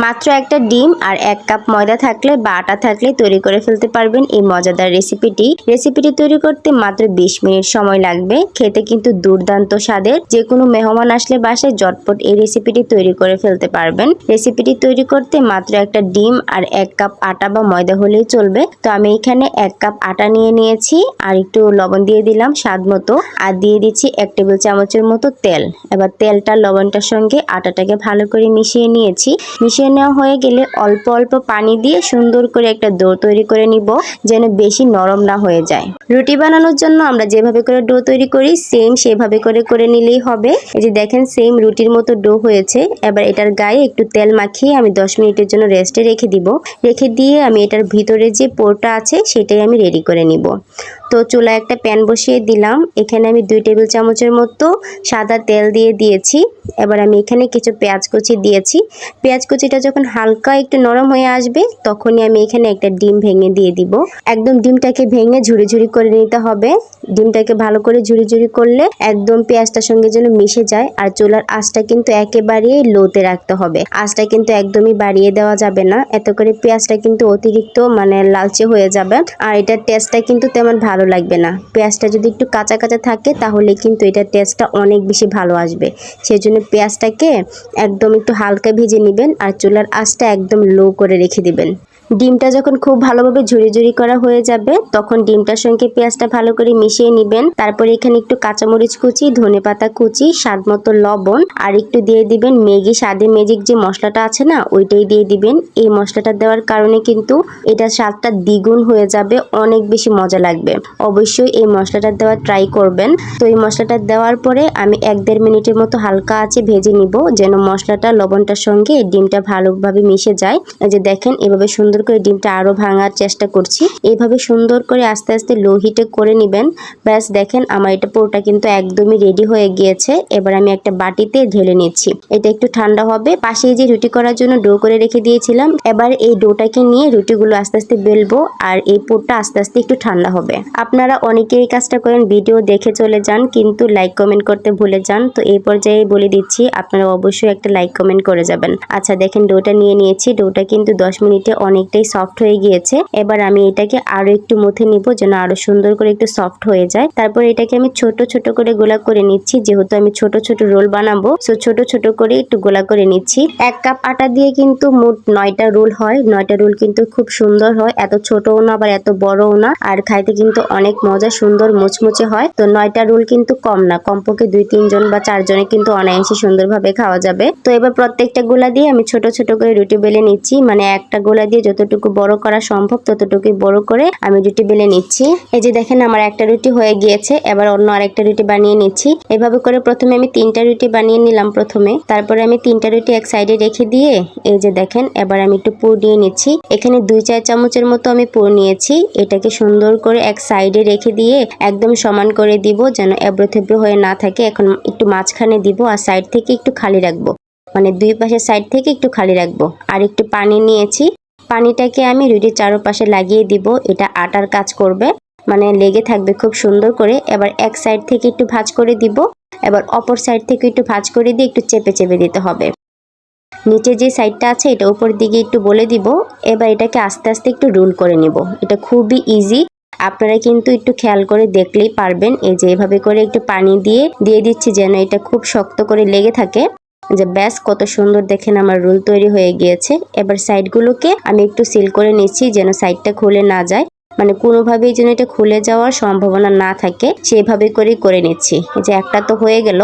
মাত্র একটা ডিম আর এক কাপ ময়দা থাকলে বা আটা থাকলে তৈরি করে ফেলতে পারবেন এই মজাদার রেসিপিটি। রেসিপিটি তৈরি করতে মাত্র বিশ মিনিট সময় লাগবে। খেতে কিন্তু দুর্দান্ত স্বাদের। যে কোনো মেহমান আসলে বাসায় জটপট এই রেসিপিটি তৈরি করে ফেলতে পারবেন। রেসিপিটি তৈরি করতে মাত্র একটা ডিম আর এক কাপ আটা বা ময়দা হলেই চলবে। তো আমি এখানে এক কাপ আটা নিয়ে নিয়েছি আর একটু লবণ দিয়ে দিলাম স্বাদ মতো। আর দিয়ে দিচ্ছি এক টেবিল চামচের মতো তেল। এবার তেলটা লবণটার সঙ্গে আটাটাকে ভালো করে মিশিয়ে নিয়েছি। মিশিয়ে নেওয়া হয়ে গেলে অল্প অল্প পানি দিয়ে সুন্দর করে একটা ডো তৈরি করে নিব, যেন বেশি নরম না হয়ে যায়। রুটি বানানোর জন্য আমরা যেভাবে করে ডো তৈরি করি সেম সেভাবে করে করে নিলেই হবে। এই যে দেখেন সেম রুটির মতো ডো হয়েছে। এবার এটার গায়ে একটু তেল মাখিয়ে আমি দশ মিনিটের জন্য রেস্টে রেখে দিব। রেখে দিয়ে আমি এটার ভিতরে যে পোরটা আছে, সেটাই আমি রেডি করে নিব। তো চুলায় একটা প্যান বসিয়ে দিলাম। এখানে আমি দুই টেবিল চামচের মতো সাদা তেল দিয়ে দিয়েছি। এবার আমি এখানে কিছু পেঁয়াজ কুচি দিয়েছি। পেঁয়াজ কুচিটা যখন হালকা একটু নরম হয়ে আসবে, তখনই আমি এখানে একটা ডিম ভেঙে দিয়ে দিব। একদম ডিমটাকে ভেঙে ঝুড়ি ঝুড়ি করে নিতে হবে। ডিমটাকে ভালো করে ঝুড়ি ঝুড়ি করলে একদম পেঁয়াজটার সঙ্গে যেন মিশে যায়। আর চুলার আঁচটা কিন্তু একেবারেই লোতে রাখতে হবে। আঁচটা কিন্তু একদমই বাড়িয়ে দেওয়া যাবে না। এত করে পেঁয়াজটা কিন্তু অতিরিক্ত মানে লালচে হয়ে যাবে। আর এটার টেস্টটা কিন্তু তেমন ভালো লাগবে না। পেঁয়াজটা যদি একটু কাঁচা কাঁচা থাকে, তাহলে কিন্তু এটা টেস্টটা অনেক বেশি ভালো আসবে। সেই জন্য পেঁয়াজটাকে একদম একটু হালকা ভেজে নেবেন আর চুলার আঁচটা একদম লো করে রেখে দিবেন। ডিমটা যখন খুব ভালোভাবে ঝুড়ি ঝুড়ি করা হয়ে যাবে, তখন ডিমটার সঙ্গে পেঁয়াজটা ভালো করে মিশিয়ে নেবেন। তারপরে এখানে একটু কাঁচামরিচ কুচি ধনে পাতা কুচি স্বাদ মতো লবণ, আর একটু দিয়ে দিবেন ম্যাগি। স্বাদে ম্যাজিক যে মশলাটা আছে না, ওইটাই দিয়ে দিবেন। এই মশলাটা দেওয়ার কারণে কিন্তু এটা স্বাদটা দ্বিগুণ হয়ে যাবে, অনেক বেশি মজা লাগবে। অবশ্যই এই মশলাটা দেওয়ার ট্রাই করবেন। তো এই মশলাটা দেওয়ার পরে আমি এক দেড় মিনিটের মতো হালকা আছে ভেজে নিব, যেন মশলাটা লবণটার সঙ্গে ডিমটা ভালোভাবে মিশে যায়। যে দেখেন, এভাবে সুন্দর করে ডিমটা আরও ভাঙার চেষ্টা করছি। এইভাবে সুন্দর করে আস্তে আস্তে লো হিটে করে নেবেন। ব্যাস, দেখেন আমার এটা পুরোটা কিন্তু একদমই রেডি হয়ে গিয়েছে। এবার আমি একটা বাটিতে ঢেলে নিচ্ছি। এটা একটু ঠান্ডা হবে। পাশে যে রুটি করার জন্য ডো করে রেখে দিয়েছিলাম। এবার এই ডোটাকে নিয়ে রুটিগুলো আস্তে আস্তে বেলবো আর এই পুরটা আস্তে আস্তে একটু ঠান্ডা হবে। আপনারা অনেকেই এই কাজটা করেন, ভিডিও দেখে চলে যান, কিন্তু লাইক কমেন্ট করতে ভুলে যান। তো এই পর্যায়ে বলে দিচ্ছি, আপনারা অবশ্যই একটা লাইক কমেন্ট করে যাবেন। আচ্ছা দেখেন ডোটা নিয়ে নিয়েছি। ডোটা কিন্তু দশ মিনিটে অনেকটাই সফট হয়ে গিয়েছে। এবার আমি এটাকে আরও একটু মুথে নিব যেন আরও সুন্দর করে একটু সফট হয়ে যায়। তারপর এটাকে আমি ছোট ছোট করে গোলা করে নিচ্ছি, যেহেতু আমি ছোট ছোট রোল বানাবো। সো ছোট ছোট করে একটু গোলা করে নিচ্ছি। এক কাপ আটা দিয়ে কিন্তু মোট নয়টা রোল হয়। নয়টা রোল কিন্তু খুব সুন্দর হয়। এত ছোটও না, আবার এত বড়ও না। আর খাইতে কিন্তু অনেক মজা, সুন্দর, মুচমুচে হয়। তো নয়টা রোল কিন্তু কম না। কমপক্ষে দুই, তিনজন বা চারজনে কিন্তু অনায়াসে সুন্দরভাবে খাওয়া যাবে। তো এবার প্রত্যেকটা গোলা দিয়ে আমি ছোট ছোট করে রুটি বেলে নিচ্ছি। মানে একটা গোলা দিয়ে যতটুকু বড় করা সম্ভব, ততটুকুই বড় করে আমি রুটি বেলে নিচ্ছি। এই যে দেখেন আমার একটা রুটি হয়ে গিয়েছে, এবার অন্য আরেকটা রুটি বানিয়ে নিচ্ছি। এভাবে করে প্রথমে আমি তিনটা রুটি বানিয়ে নিলাম প্রথমে। তারপরে আমি তিনটা রুটি এক সাইডে রেখে দিয়ে, এই যে দেখেন, এবার আমি একটু পুর নিয়ে নিচ্ছি। এখানে দুই চার চামচের মতো আমি পুর নিয়েছি। এটাকে সুন্দর করে এক সাইডে রেখে দিয়ে একদম সমান করে দিব, যেন এবড়ো থেবড়ো হয়ে না থাকে। এখন একটু মাঝখানে দিব আর সাইড থেকে একটু খালি রাখব। মানে দুই পাশের সাইড থেকে একটু খালি রাখব। আর একটু পানি নিয়েছি। পানিটাকে আমি রুটির চারপাশে লাগিয়ে দিব। এটা আটার কাজ করবে। মানে লেগে থাকবে খুব সুন্দর করে। এবার এক সাইড থেকে একটু ভাঁজ করে দিব। এবার অপর সাইড থেকে একটু ভাঁজ করে দিয়ে একটু চেপে চেপে দিতে হবে। নিচে যে সাইডটা আছে, এটা উপর দিকে একটু বলে দিব। এবার এটাকে আস্তে আস্তে একটু রোল করে নিব। এটা খুবই ইজি আপনারা কিন্তু একটু খেয়াল করে দেখলেই পারবেন। এই যে এভাবে করে একটু পানি দিয়ে দিয়ে দিচ্ছি যেন এটা খুব শক্ত করে লেগে থাকে। যে ব্যাস কত সুন্দর দেখেন আমার রোল তৈরি হয়ে গিয়েছে। এবার সাইডগুলোকে আমি একটু সিল করে নিচ্ছি যেন সাইডটা খুলে না যায়। মানে কোনোভাবেই যেন এটা খুলে যাওয়ার সম্ভাবনা না থাকে, সেভাবে করেই করে নিচ্ছি। যে একটা তো হয়ে গেল,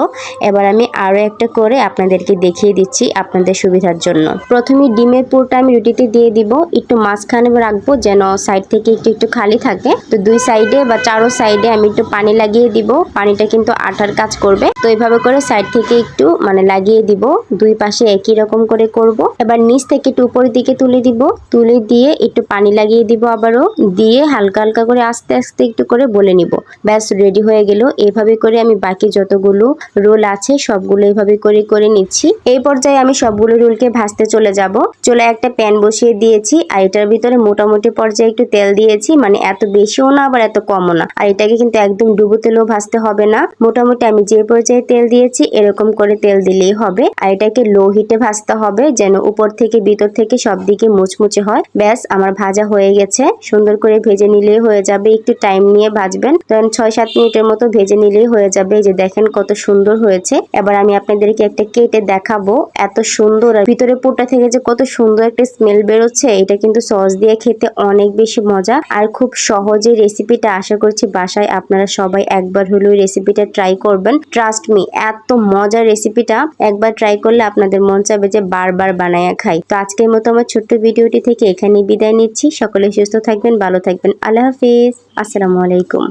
এবার আমি আরও একটা করে আপনাদেরকে দেখিয়ে দিচ্ছি আপনাদের সুবিধার জন্য। প্রথমে ডিমের পুরটা আমি রুটিতে দিয়ে দিব, একটু মাঝখানে রাখব যেন সাইড থেকে একটু একটু খালি থাকে। তো দুই সাইডে বা চারো সাইডে আমি একটু পানি লাগিয়ে দিব, পানিটা কিন্তু আটার কাজ করবে। তো এইভাবে করে সাইড থেকে একটু মানে লাগিয়ে দিব, দুই পাশে একই রকম করে করব। এবার নিচ থেকে একটু উপরের দিকে তুলে দিব, তুলে দিয়ে একটু পানি লাগিয়ে দিব আবারও, দিয়ে দিয়ে হালকা হালকা করে আস্তে আস্তে একটু করে বলে নিব। ব্যাস রেডি হয়ে গেল। এভাবে করে আমি বাকি যতগুলো রোল আছে, সবগুলো এভাবে করে করে নিচ্ছি। এই পর্যায়ে আমি সবগুলো রোলকে ভাজতে চলে যাব। চলে একটা প্যান বসিয়ে দিয়েছি আর এটার ভিতরে মোটামুটি পর্যায়ে একটু তেল দিয়েছি। মানে এত বেশিও না, আবার এত কমও না। আর এটাকে কিন্তু একদম ডুবো তেলেও ভাজতে হবে না। মোটামুটি আমি যে পর্যায়ে তেল দিয়েছি, এরকম করে তেল দিলেই হবে। আর এটাকে লো হিটে ভাজতে হবে, যেন উপর থেকে ভিতর থেকে সব দিকে মুচমুচে হয়। ব্যাস, আমার ভাজা হয়ে গেছে। সুন্দর করে ভেজে নিলেই হয়ে যাবে। একটু টাইম নিয়ে ভাজবেন। ধরেন ছয় সাত মিনিটের মতো ভেজে নিলেই হয়ে যাবে। এই যে দেখেন কত সুন্দর হয়েছে। এবার আমি আপনাদেরকে একটা কেটে দেখাবো। এত সুন্দর আর ভিতরে পুরটা থেকে যে কত সুন্দর একটা স্মেল বেরোচ্ছে, এটা কিন্তু সস দিয়ে খেতে অনেক বেশি মজা। আর খুব সহজে রেসিপিটা আশা করছি বাসায় আপনারা সবাই একবার হলেও রেসিপিটা ট্রাই করবেন। ট্রাস্ট মি এত মজার রেসিপিটা একবার ট্রাই করলে আপনাদের মন চাবে যে বারবার বানায়া খাই। তো আজকের মতো আমার ছোট্ট ভিডিওটি থেকে এখানেই বিদায় নিচ্ছি। সকলে সুস্থ থাকবেন, ভালো থাকবেন আল্লাহ হাফিজ আসসালামু আলাইকুম